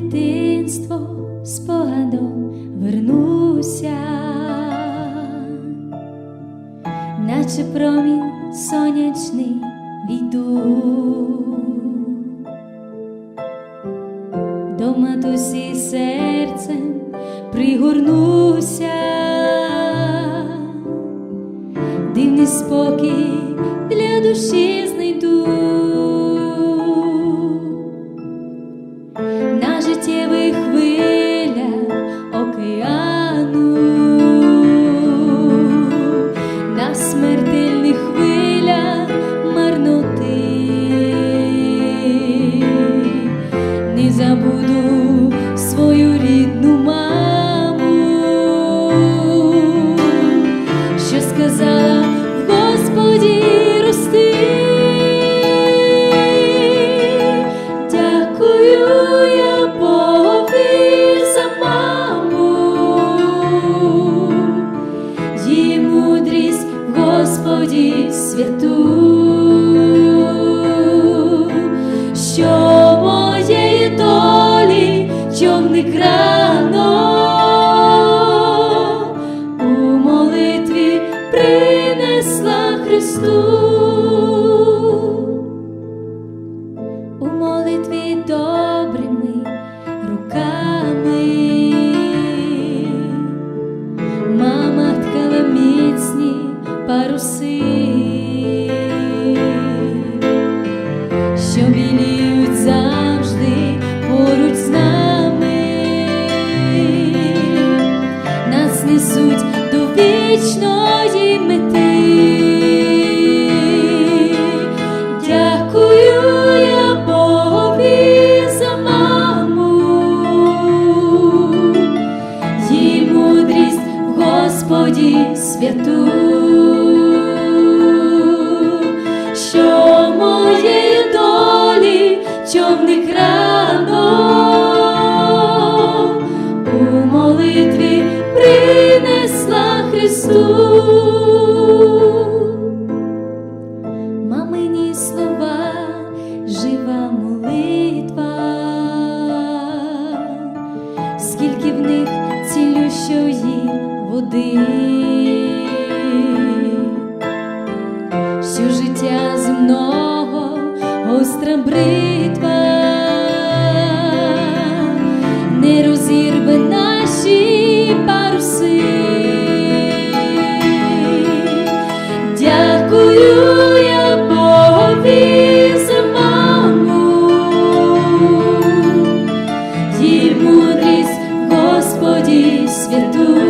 дитинство спогадом вернуся, наче промінь сонячний війду. До матусі серцем пригорнуся, дивний спокій для душі долі човник рано у молитві принесла Христу. У молитві добрими руками мама ткала міцні паруси, що біліють вічної мети. Дякую я Богові за мудрість Господі святу, Мамині слова, жива молитва, скільки в них цілющої води, світу.